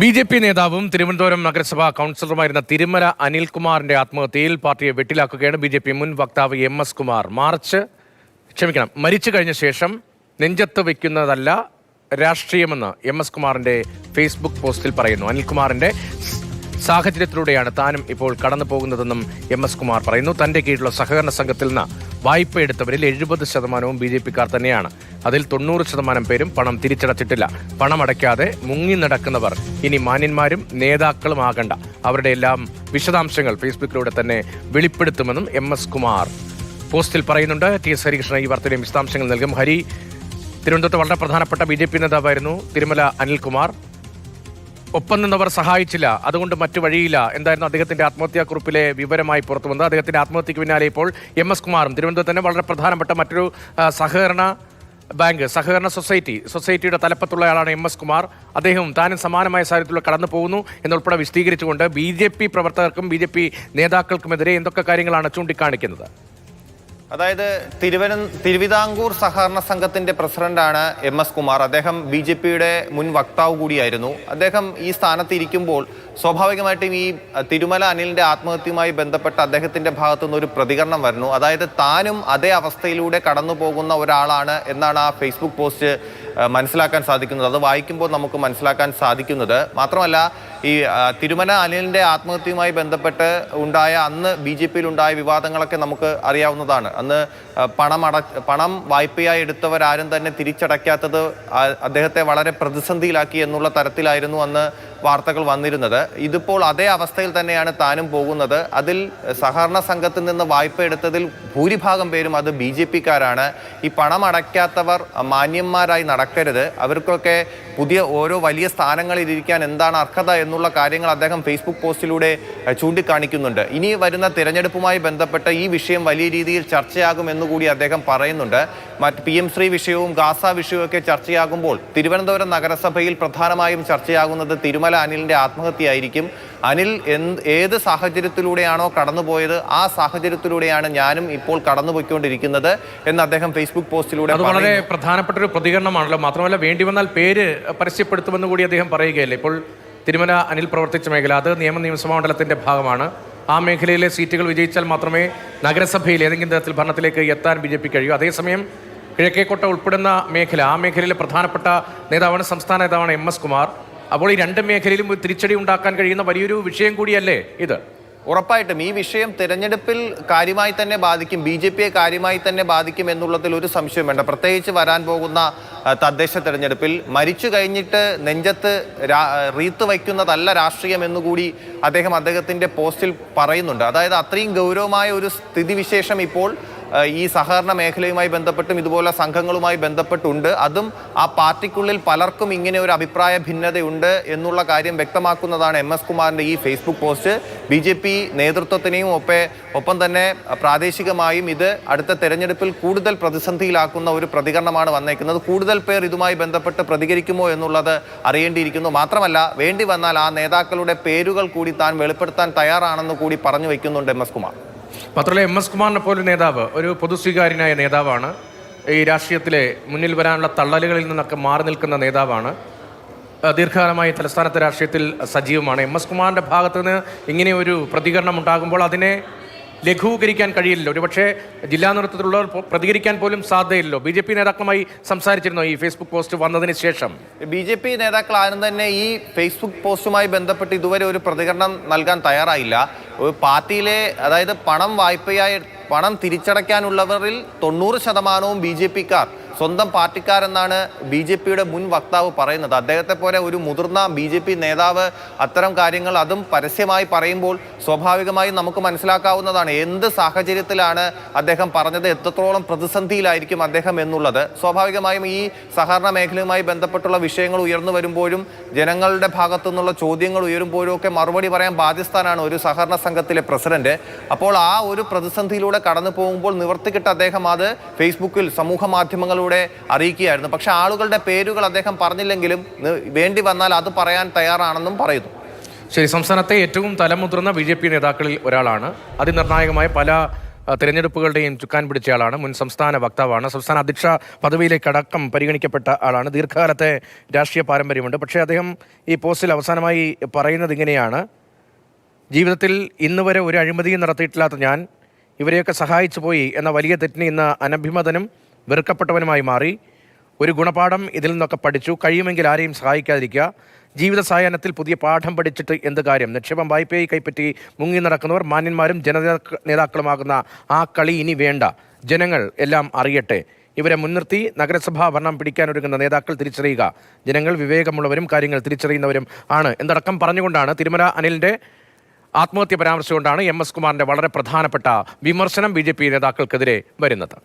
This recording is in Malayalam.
ബി ജെ പി നേതാവും തിരുവനന്തപുരം നഗരസഭാ കൗൺസിലറുമായിരുന്ന തിരുമല അനിൽകുമാറിന്റെ ആത്മഹത്യയിൽ പാർട്ടിയെ വെട്ടിലാക്കുകയാണ് ബി ജെ പി മുൻ വക്താവ് എം എസ് കുമാർ. മാർച്ച് ക്ഷമിക്കണം മരിച്ചു കഴിഞ്ഞ ശേഷം നെഞ്ചത്ത് വയ്ക്കുന്നതല്ല രാഷ്ട്രീയമെന്ന് എം എസ് കുമാറിന്റെ ഫേസ്ബുക്ക് പോസ്റ്റിൽ പറയുന്നു. അനിൽകുമാറിന്റെ സാഹചര്യത്തിലൂടെയാണ് താനും ഇപ്പോൾ കടന്നു പോകുന്നതെന്നും എം എസ് കുമാർ പറയുന്നു. തന്റെ കീഴിലുള്ള സഹകരണ സംഘത്തിൽ നിന്ന് വായ്പ എടുത്തവരിൽ എഴുപത് ശതമാനവും ബി ജെ പിക്കാർ തന്നെയാണ്. അതിൽ തൊണ്ണൂറ് ശതമാനം പേരും പണം തിരിച്ചടച്ചിട്ടില്ല. പണം അടയ്ക്കാതെ മുങ്ങി നടക്കുന്നവർ ഇനി മാന്യന്മാരും നേതാക്കളും ആകണ്ട. അവരുടെ എല്ലാം വിശദാംശങ്ങൾ ഫേസ്ബുക്കിലൂടെ തന്നെ വെളിപ്പെടുത്തുമെന്നും എം എസ് കുമാർ പോസ്റ്റിൽ പറയുന്നുണ്ട്. ടി എസ് ഹരികൃഷ്ണൻ ഈ വാർത്തയിലെ വിശദാംശങ്ങൾ നൽകും. ഹരി തിരുവനന്തപുരത്ത് വളരെ പ്രധാനപ്പെട്ട ബി ജെ പി നേതാവായിരുന്നു തിരുമല അനിൽകുമാർ. ഒപ്പം നിന്നവർ സഹായിച്ചില്ല അതുകൊണ്ട് മറ്റു വഴിയില്ല എന്തായിരുന്നു അദ്ദേഹത്തിന്റെ ആത്മഹത്യാക്കുറിപ്പിലെ വിവരമായി പുറത്തു വന്നത്. അദ്ദേഹത്തിന്റെ ആത്മഹത്യക്ക് പിന്നാലെ ഇപ്പോൾ എം എസ് കുമാറും. തിരുവനന്തപുരത്ത് തന്നെ വളരെ പ്രധാനപ്പെട്ട മറ്റൊരു സഹകരണ ബാങ്ക് സഹകരണ സൊസൈറ്റി സൊസൈറ്റിയുടെ തലപ്പത്തുള്ള ആളാണ് എം എസ് കുമാർ. അദ്ദേഹവും താനും സമാനമായ സാഹചര്യത്തിലൂടെ കടന്നു പോകുന്നു എന്നുൾപ്പെടെ വിശദീകരിച്ചുകൊണ്ട് ബി ജെ പി പ്രവർത്തകർക്കും ബി ജെ പി നേതാക്കൾക്കുമെതിരെ എന്തൊക്കെ കാര്യങ്ങളാണ് ചൂണ്ടിക്കാണിക്കുന്നത്? അതായത് തിരുവന തിരുവിതാംകൂർ സഹകരണ സംഘത്തിന്റെ പ്രസിഡന്റാണ് എം എസ് കുമാർ. അദ്ദേഹം ബി ജെ പിയുടെ മുൻ വക്താവ് കൂടിയായിരുന്നു. അദ്ദേഹം ഈ സ്ഥാനത്ത് ഇരിക്കുമ്പോൾ സ്വാഭാവികമായിട്ടും ഈ തിരുമല അനിലിന്റെ ആത്മഹത്യയുമായി ബന്ധപ്പെട്ട അദ്ദേഹത്തിന്റെ ഭാഗത്തു നിന്ന് ഒരു പ്രതികരണം വരുന്നു. അതായത് താനും അതേ അവസ്ഥയിലൂടെ കടന്നു പോകുന്ന ഒരാളാണ് എന്നാണ് ആ ഫേസ്ബുക്ക് പോസ്റ്റ് മനസ്സിലാക്കാൻ സാധിക്കുന്നത് അത് വായിക്കുമ്പോൾ നമുക്ക് മനസ്സിലാക്കാൻ സാധിക്കുന്നത്. മാത്രമല്ല ഈ തിരുമല അനിലിന്റെ ആത്മഹത്യയുമായി ബന്ധപ്പെട്ട് ഉണ്ടായ അന്ന് ബി ജെ പിയിൽ ഉണ്ടായ വിവാദങ്ങളൊക്കെ നമുക്ക് അറിയാവുന്നതാണ്. അന്ന് പണം അട പണം വായ്പയായി എടുത്തവരാരും തന്നെ തിരിച്ചടയ്ക്കാത്തത് അദ്ദേഹത്തെ വളരെ പ്രതിസന്ധിയിലാക്കി എന്നുള്ള തരത്തിലായിരുന്നു അന്ന് വാർത്തകൾ വന്നിരുന്നത്. ഇതിപ്പോൾ അതേ അവസ്ഥയിൽ തന്നെയാണ് താനും പോകുന്നത്. അതിൽ സഹകരണ സംഘത്തിൽ നിന്ന് വായ്പ എടുത്തതിൽ ഭൂരിഭാഗം പേരും അത് ബി ജെ പിക്കാരാണ്. ഈ പണം അടയ്ക്കാത്തവർ മാന്യന്മാരായി നടക്കരുത്. അവർക്കൊക്കെ പുതിയ ഓരോ വലിയ സ്ഥാനങ്ങളിൽ ഇരിക്കാൻ എന്താണ് അർഹത എന്നുള്ള കാര്യങ്ങൾ അദ്ദേഹം ഫേസ്ബുക്ക് പോസ്റ്റിലൂടെ ചൂണ്ടിക്കാണിക്കുന്നുണ്ട്. ഇനി വരുന്ന തിരഞ്ഞെടുപ്പുമായി ബന്ധപ്പെട്ട ഈ വിഷയം വലിയ രീതിയിൽ ചർച്ചയാകുമെന്ന് എന്നുകൂടി അദ്ദേഹം പറയുന്നുണ്ട്. മറ്റ് പി എം ശ്രീ വിഷയവും ഗാസ വിഷയവും ഒക്കെ ചർച്ചയാകുമ്പോൾ തിരുവനന്തപുരം നഗരസഭയിൽ പ്രധാനമായും ചർച്ചയാകുന്നത് തിരുമല അനിലിന്റെ ആത്മഹത്യയായിരിക്കും. അനിൽ എന്ത് ഏത് സാഹചര്യത്തിലൂടെയാണോ കടന്നുപോയത് ആ സാഹചര്യത്തിലൂടെയാണ് ഞാനും ഇപ്പോൾ കടന്നുപോയിക്കൊണ്ടിരിക്കുന്നത് എന്ന് അദ്ദേഹം ഫേസ്ബുക്ക് പോസ്റ്റിലൂടെ അത് വളരെ പ്രധാനപ്പെട്ട ഒരു പ്രതികരണമാണല്ലോ. മാത്രമല്ല വേണ്ടി വന്നാൽ പേര് പരസ്യപ്പെടുത്തുമെന്ന് കൂടി അദ്ദേഹം പറയുകയല്ലേ. ഇപ്പോൾ തിരുമല അനിൽ പ്രവർത്തിച്ച മേഖല അത് നിയമ നിയമസഭാ മണ്ഡലത്തിന്റെ ഭാഗമാണ്. ആ മേഖലയിലെ സീറ്റുകൾ വിജയിച്ചാൽ മാത്രമേ നഗരസഭയിൽ ഏതെങ്കിലും തരത്തിൽ ഭരണത്തിലേക്ക് എത്താൻ ബി ജെ പി കഴിയൂ. അതേസമയം കിഴക്കേക്കോട്ട ഉൾപ്പെടുന്ന മേഖല ആ മേഖലയിലെ പ്രധാനപ്പെട്ട നേതാവാണ് സംസ്ഥാന നേതാവാണ് എം എസ് കുമാർ. അപ്പോൾ ഈ രണ്ട് മേഖലയിലും തിരിച്ചടി ഉണ്ടാക്കാൻ കഴിയുന്ന വലിയൊരു വിഷയം കൂടിയല്ലേ ഇത്? ഉറപ്പായിട്ടും. ഈ വിഷയം തിരഞ്ഞെടുപ്പിൽ കാര്യമായി തന്നെ ബാധിക്കും ബി ജെ പിയെ കാര്യമായി തന്നെ ബാധിക്കും എന്നുള്ളതിൽ ഒരു സംശയം വേണ്ട. പ്രത്യേകിച്ച് വരാൻ പോകുന്ന തദ്ദേശ തെരഞ്ഞെടുപ്പിൽ മരിച്ചു കഴിഞ്ഞിട്ട് നെഞ്ചത്ത് റീത്ത് വയ്ക്കുന്നതല്ല രാഷ്ട്രീയം എന്നുകൂടി അദ്ദേഹം അദ്ദേഹത്തിന്റെ പോസ്റ്റിൽ പറയുന്നുണ്ട്. അതായത് അത്രയും ഗൗരവമായ ഒരു സ്ഥിതിവിശേഷം ഇപ്പോൾ ഈ സഹകരണ മേഖലയുമായി ബന്ധപ്പെട്ടും ഇതുപോലെ സംഘങ്ങളുമായി ബന്ധപ്പെട്ടുണ്ട്. അതും ആ പാർട്ടിക്കുള്ളിൽ പലർക്കും ഇങ്ങനെ ഒരു അഭിപ്രായ ഭിന്നതയുണ്ട് എന്നുള്ള കാര്യം വ്യക്തമാക്കുന്നതാണ് എം എസ് കുമാറിന്റെ ഈ Facebook post. B J P നേതൃത്വത്തിനെയും ഒപ്പം ഒപ്പം തന്നെ പ്രാദേശികമായും ഇത് അടുത്ത തെരഞ്ഞെടുപ്പിൽ കൂടുതൽ പ്രതിസന്ധിയിലാക്കുന്ന ഒരു പ്രതികരണമാണ് വന്നേക്കുന്നത്. കൂടുതൽ പേർ ഇതുമായി ബന്ധപ്പെട്ട് പ്രതികരിക്കുമോ എന്നുള്ളത് അറിയേണ്ടിയിരിക്കുന്നു. മാത്രമല്ല വേണ്ടി വന്നാൽ ആ നേതാക്കളുടെ പേരുകൾ കൂടി താൻ വെളിപ്പെടുത്താൻ തയ്യാറാണെന്ന് കൂടി പറഞ്ഞു വയ്ക്കുന്നുണ്ട് എം എസ് കുമാർ. മാത്രമല്ല എം എസ് കുമാറിനെ പോലെ നേതാവ് ഒരു പൊതുസ്വീകാര്യനായ നേതാവാണ്. ഈ രാഷ്ട്രീയത്തിലെ മുന്നിൽ വരാനുള്ള തള്ളലുകളിൽ നിന്നൊക്കെ മാറി നിൽക്കുന്ന നേതാവാണ്. ദീർഘകാലമായി തലസ്ഥാനത്തെ രാഷ്ട്രീയത്തിൽ സജീവമാണ്. എം എസ് കുമാറിന്റെ ഭാഗത്ത് നിന്ന് ഇങ്ങനെ ഒരു പ്രതികരണം ഉണ്ടാകുമ്പോൾ അതിനെ ലഘൂകരിക്കാൻ കഴിയില്ലല്ലോ. ഒരുപക്ഷെ ജില്ലാ നേതൃത്വത്തിലുള്ളവർ പ്രതികരിക്കാൻ പോലും സാധ്യതയില്ലല്ലോ. ബി ജെ പി നേതാക്കളുമായി സംസാരിച്ചിരുന്നോ ഈ ഫേസ്ബുക്ക് പോസ്റ്റ് വന്നതിന് ശേഷം? ബി ജെ പി നേതാക്കൾ ആരും തന്നെ ഈ ഫേസ്ബുക്ക് പോസ്റ്റുമായി ബന്ധപ്പെട്ട് ഇതുവരെ ഒരു പ്രതികരണം നൽകാൻ തയ്യാറായില്ല. പാർട്ടിയിലെ അതായത് പണം വായ്പയായി പണം തിരിച്ചടയ്ക്കാനുള്ളവരിൽ തൊണ്ണൂറ് ശതമാനവും ബി ജെ പിക്കാർ. സ്വന്തം പാർട്ടിക്കാരെന്നാണ് ബി ജെ പിയുടെ മുൻ വക്താവ് പറയുന്നത്. അദ്ദേഹത്തെ പോലെ ഒരു മുതിർന്ന ബി ജെ പി നേതാവ് അത്തരം കാര്യങ്ങൾ അതും പരസ്യമായി പറയുമ്പോൾ സ്വാഭാവികമായും നമുക്ക് മനസ്സിലാക്കാവുന്നതാണ് എന്ത് സാഹചര്യത്തിലാണ് അദ്ദേഹം പറഞ്ഞത് എത്രത്തോളം പ്രതിസന്ധിയിലായിരിക്കും അദ്ദേഹം എന്നുള്ളത്. സ്വാഭാവികമായും ഈ സഹകരണ മേഖലയുമായി ബന്ധപ്പെട്ടുള്ള വിഷയങ്ങൾ ഉയർന്നു വരുമ്പോഴും ജനങ്ങളുടെ ഭാഗത്തു നിന്നുള്ള ചോദ്യങ്ങൾ ഉയരുമ്പോഴും ഒക്കെ മറുപടി പറയാൻ ബാധ്യസ്ഥാനാണ് ഒരു സഹകരണ സംഘത്തിലെ പ്രസിഡന്റ്. അപ്പോൾ ആ ഒരു പ്രതിസന്ധിയിലൂടെ കടന്നു പോകുമ്പോൾ നിവർത്തിക്കിട്ട് അദ്ദേഹം അത് ഫേസ്ബുക്കിൽ സമൂഹ മാധ്യമങ്ങളിലൂടെ അറിയിക്കുകയായിരുന്നു. പക്ഷേ ആളുകളുടെ പേരുകൾ അദ്ദേഹം പറഞ്ഞില്ലെങ്കിലും വേണ്ടി വന്നാൽ അത് പറയാൻ തയ്യാറാണെന്നും പറയുന്നു. ശരി സംസ്ഥാനത്തെ ഏറ്റവും തലമുതിർന്ന ബി ജെ പി നേതാക്കളിൽ ഒരാളാണ്. അതിനിർണായകമായ പല തിരഞ്ഞെടുപ്പുകളുടെയും ചുക്കാൻ പിടിച്ചയാളാണ് മുൻ സംസ്ഥാന വക്താവാണ്. സംസ്ഥാന അധ്യക്ഷ പദവിയിലേക്ക് അടക്കം പരിഗണിക്കപ്പെട്ട ആളാണ്. ദീർഘകാലത്തെ രാഷ്ട്രീയ പാരമ്പര്യമുണ്ട്. പക്ഷേ അദ്ദേഹം ഈ പോസ്റ്റിൽ അവസാനമായി പറയുന്നത് ഇങ്ങനെയാണ്. ജീവിതത്തിൽ ഇന്ന് വരെ ഒരു അഴിമതിയും നടത്തിയിട്ടില്ലാത്ത ഞാൻ ഇവരെയൊക്കെ സഹായിച്ചു പോയി എന്ന വലിയ തെറ്റിന് ഇന്ന് അനഭിമതനും വെറുക്കപ്പെട്ടവനുമായി മാറി. ഒരു ഗുണപാഠം ഇതിൽ നിന്നൊക്കെ പഠിച്ചു. കഴിയുമെങ്കിൽ ആരെയും സഹായിക്കാതിരിക്കുക. ജീവിത സായാഹ്നത്തിൽ പുതിയ പാഠം പഠിച്ചിട്ട് എന്ത് കാര്യം? നിക്ഷേപം വായ്പയായി കൈപ്പറ്റി മുങ്ങി നടക്കുന്നവർ മാന്യന്മാരും ജന നേതാക്കളുമാകുന്ന ആ കളി ഇനി വേണ്ട. ജനങ്ങൾ എല്ലാം അറിയട്ടെ. ഇവരെ മുൻനിർത്തി നഗരസഭാ ഭരണം പിടിക്കാനൊരുങ്ങുന്ന നേതാക്കൾ തിരിച്ചറിയുക. ജനങ്ങൾ വിവേകമുള്ളവരും കാര്യങ്ങൾ തിരിച്ചറിയുന്നവരും ആണ്. എന്നടക്കം പറഞ്ഞുകൊണ്ടാണ് തിരുമല അനിലിന്റെ ആത്മഹത്യ പരാമർശിച്ചുകൊണ്ടാണ് എം എസ് കുമാറിന്റെ വളരെ പ്രധാനപ്പെട്ട വിമർശനം ബി നേതാക്കൾക്കെതിരെ വരുന്നത്.